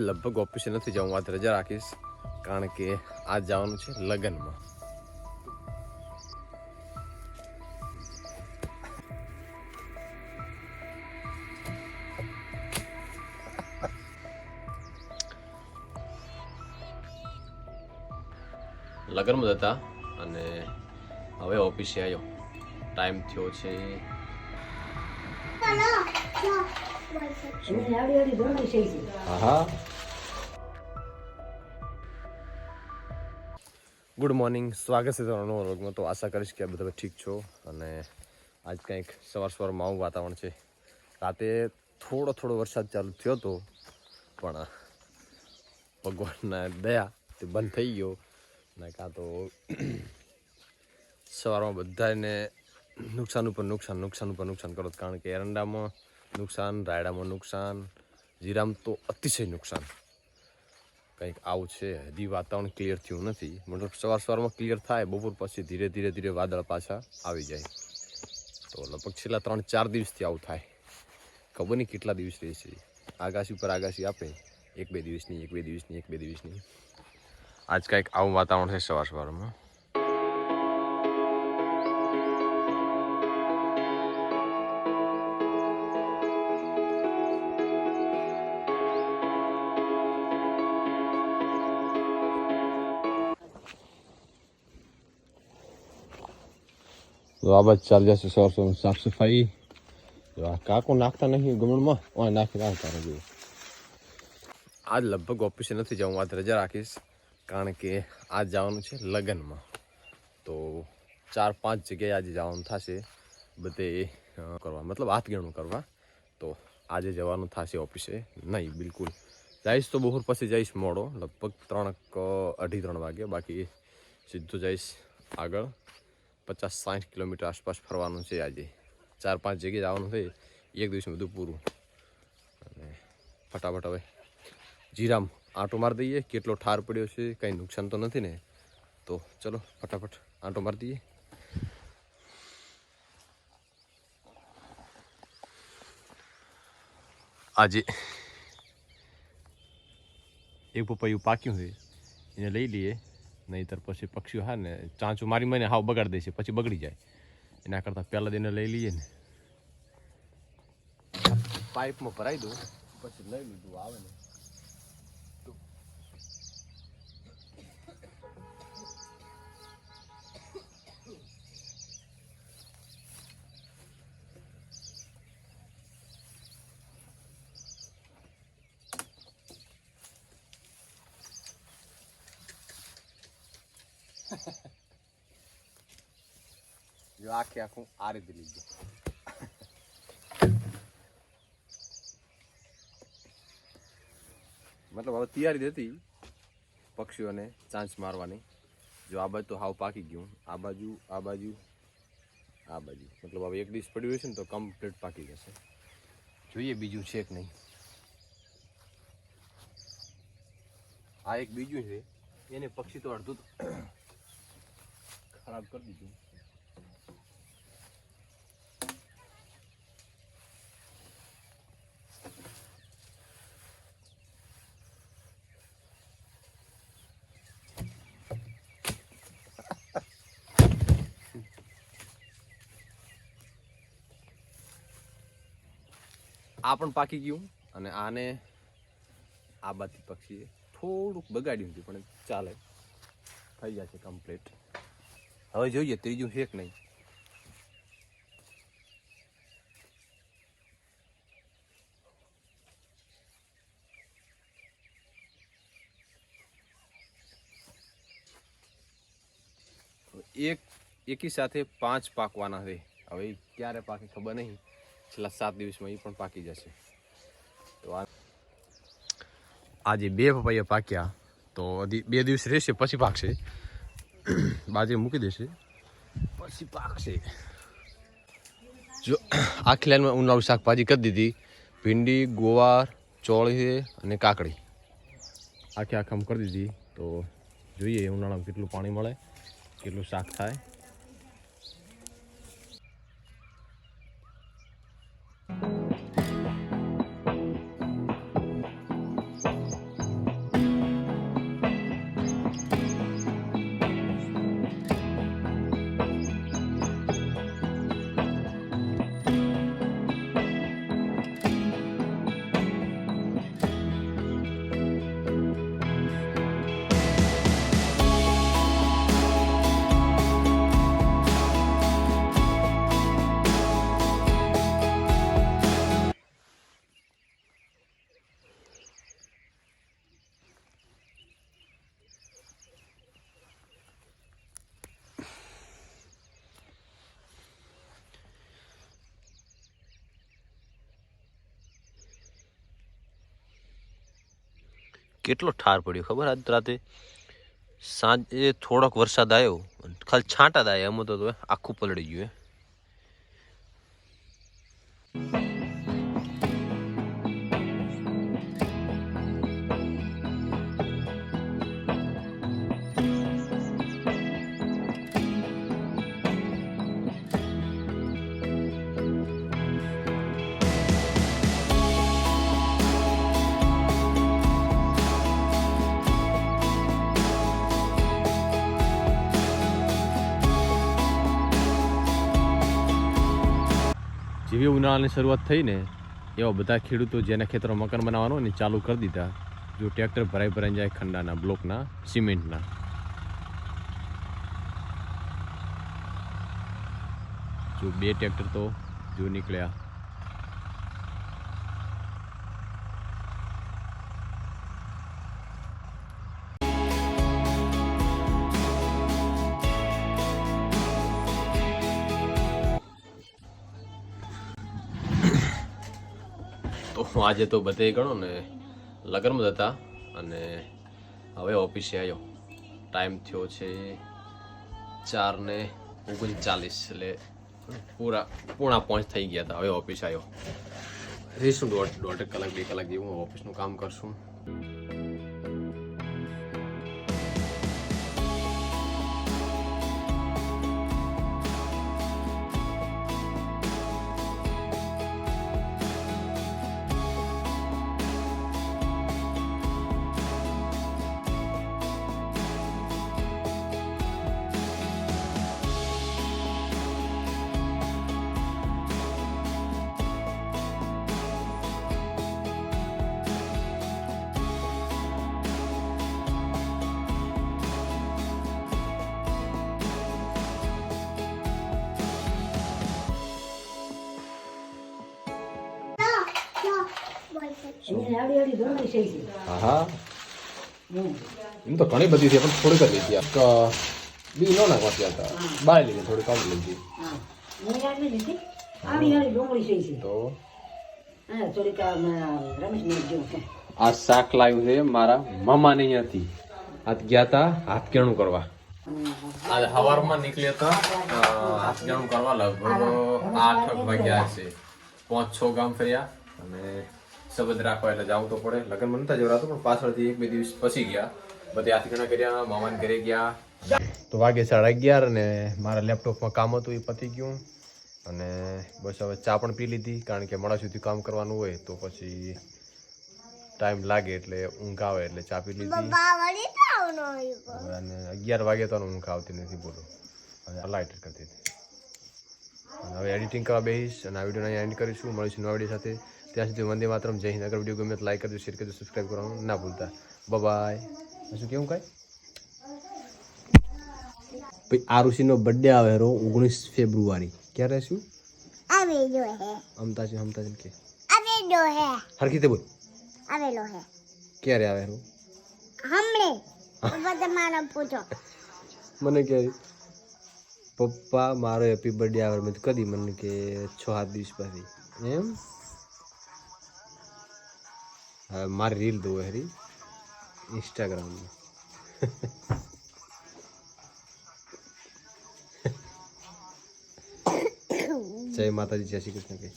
લગભગ ઓફિસે નથી જવું આજ રજા રાખીશ. કારણ કે આજ જવાનું છે લગ્નમાં. લગ્નમાં હતા અને હવે ઓફિસે આવ્યો ટાઈમ થયો છે. હા. ગુડ મોર્નિંગ સ્વાગત છે તમારા નવા વ્લોગમાં. તો આશા કરીશ કે બધા ઠીક છો અને આજ કંઈક સવાર સવારમાં આવું વાતાવરણ છે. રાતે થોડો થોડો વરસાદ ચાલુ થયો હતો પણ ભગવાનના દયા તે બંધ થઈ ગયો. ને કાં તો સવારમાં બધાને નુકસાન ઉપર નુકસાન નુકસાન ઉપર નુકસાન કરો. કારણ કે એરંડામાં નુકસાન, રાયડામાં નુકસાન, જીરામાં તો અતિશય નુકસાન. કંઈક આવું છે. હજી વાતાવરણ ક્લિયર થયું નથી. મતલબ સવાર સવારમાં ક્લિયર થાય, બપોર પછી ધીરે ધીરે ધીરે વાદળ પાછા આવી જાય. તો લગભગ છેલ્લા ત્રણ ચાર દિવસથી આવું થાય. ખબર નહીં કેટલા દિવસ રહે છે. આગાશી ઉપર આગાશી આપે. એક બે દિવસની, એક બે દિવસની, એક બે દિવસની. આજ કાંઈક આવું વાતાવરણ છે સવાર સવારમાં. તો આ બાદ ચાલી જશે સવાર સવાર સાફ સફાઈ આ કાકો નાખતા નહીં ગમણમાં ઓય નાખી નાખતા નથી આજ લગભગ ઓફિસે નથી જવું. આજ રજા રાખીશ. કારણ કે આજ જવાનું છે લગ્નમાં તો ચાર પાંચ જગ્યાએ આજે જવાનું થશે. બધે કરવા. મતલબ હાથ ગણું કરવા. તો આજે જવાનું થશે ઓફિસે. નહીં, બિલકુલ. જઈશ તો બપોર પછી જઈશ મોડો. લગભગ ત્રણ અઢી, ત્રણ વાગે. બાકી સીધું જઈશ આગળ. પચાસ સાઠ કિલોમીટર આસપાસ ફરવાનું છે આજે. ચાર પાંચ જગ્યાએ જવાનું છે, એક દિવસમાં બધું પૂરું. અને ફટાફટ હવે જીરામ આંટો મારી દઈએ, કેટલો ઠાર પડ્યો છે, કંઈ નુકસાન તો નથી ને? તો ચલો, ફટાફટ આંટો મારી દઈએ. આજે એક પપૈયું પાક્યું છે, એને લઈ લઈએ. નહીંતર પછી પક્ષીઓ હા ને, ચાંચું મારી મને હાવ બગાડી દેશે પછી બગડી જાય. એના કરતાં પહેલાં દિને લઈ લઈએ ને. પાઇપમાં ભરાઈ દઉં, પછી લઈ લીધું, આવે ને. જો આખે આખું આ રીતે લીધું મતલબ હવે તૈયારી હતી પક્ષીઓને ચાંચ મારવાની જો આ બાજુ તો હાવ પાકી ગયું આ બાજુ આ બાજુ આ બાજુ મતલબ હવે એક ડીશ પડ્યું હશે ને તો કમ્પ્લીટ પાકી જશે જોઈએ બીજું છે કે નહીં? આ એક બીજું છે। એને પક્ષી તો અડધું ખરાબ કરી દીધું. આ પણ પાકી ગયું અને આને આ બાજુ પક્ષીએ થોડુંક બગાડ્યું હતું પણ ચાલે. થઈ જશે કમ્પ્લીટ હવે જોઈએ ત્રીજું છે કે નહીં એક, એકી સાથે પાંચ પાકવાના છે. હવે ક્યારે પાકે ખબર નહીં. છેલ્લા સાત દિવસમાં એ પણ પાકી જશે. તો આ આજે બે પપૈયા પાક્યા. તો બે દિવસ રહેશે, પછી પાકશે. બાજુ મૂકી દેશે. પછી પાકશે જો, આખી લાઈનમાં ઉનાળું શાકભાજી કરી દીધી. ભીંડી, ગોવાર, ચોળી અને કાકડી. આખી આખામ કરી દીધી. તો જોઈએ ઉનાળામાં કેટલું પાણી મળે, કેટલું શાક થાય. કેટલો ઠાર પડ્યો ખબર આજ રાતે? સાંજે થોડોક વરસાદ આવ્યો ખાલી છાંટા આવ્યા એમાં તો આખું પલળી ગયું જેવી ઉનાળાની શરૂઆત થઈને એવા બધા ખેડૂતો જેના ખેતરો મકાન બનાવવાનો એને ચાલુ કરી દીધા. જો ટ્રેક્ટર ભરાઈ ભરાઈ જાય ખંડાના, બ્લોકના, સિમેન્ટના. જો બે ટ્રેક્ટર તો જો નીકળ્યા. તો આજે તો બધે ગણો ને લગ્નમાં હતા અને હવે ઓફિસે આવ્યો ટાઈમ થયો છે ચાર ને ઓગણચાલીસ એટલે પૂરા, પૂણા પાંચ થઈ ગયા હતા. હવે ઓફિસ આવ્યો રહીશું દોઢ દોઢ કલાક, બે કલાક જેવું ઓફિસનું કામ કરશું. હા એમ તો ઘણી બધી છે પણ થોડીક જ લીધી એક બી નો નાખવાથી હતા. બાળી લીધી થોડી કામ લીધી તો? ને આ શાક લાવ્યું છે મારા મામાને અહીંયાથી. આજ ગયા હતા હાથ કેણું કરવા. આજે સવારમાં નીકળ્યા હતા હાથ કેણું કરવા લગભગ આઠ વાગ્યા છે. પાંચ છ ગામ ફર્યા અને સંબંધ રાખવા એટલે જવું તો પડે. લગ્ન નતા જવરાતું પણ પાછળથી એક બે દિવસ પછી ગયા. બધી હાથ કેણા કર્યા મામાને ઘરે ગયા. તો વાગે સાડા અગિયાર અને મારા લેપટોપમાં કામ હતું એ પતી ગયું. અને બસ હવે ચા પણ પી લીધી કારણ કે મોડા સુધી કામ કરવાનું હોય તો પછી ટાઈમ લાગે એટલે ઊંઘ આવે એટલે ચા પી લીધી. અને અગિયાર વાગે તો ઊંઘ આવતી નથી બોલો. અને અલાઇટ કરતી હતી. અને હવે એડિટિંગ કરવા બેસીશ અને આ વીડિયો અહીંયા એન્ડ કરીશું. મળીશું નવા વીડિયો સાથે. ત્યાં સુધી વંદે માતરમ. જય હિન્દ. અગર વીડિયો ગમે તો લાઈક કરજો શેર કરજો સબસ્ક્રાઈબ કરવાનું ના ભૂલતા. બાય શું કેવું કાંઈ? ભાઈ આ ઋષિનો બર્થડે આવે રો ઓગણીસ ફેબ્રુઆરી. ક્યારે શું? આવેલો હે. અમતાજી અમતાજી કે. આવેલો હે. હરખી બોલ. આવેલો હે. ક્યારે આવે રો? હમણે. પપ્પા તમારો પૂછો. મને કે પપ્પા મારો હેપી બર્થડે આવે. મેં કદી મને કે છ સાત દિવસ પછી. એમ? હવે મારી રીલ દો હરી ઇન્સ્ટાગ્રામમાં જય માતાજી જય શ્રી કૃષ્ણ કે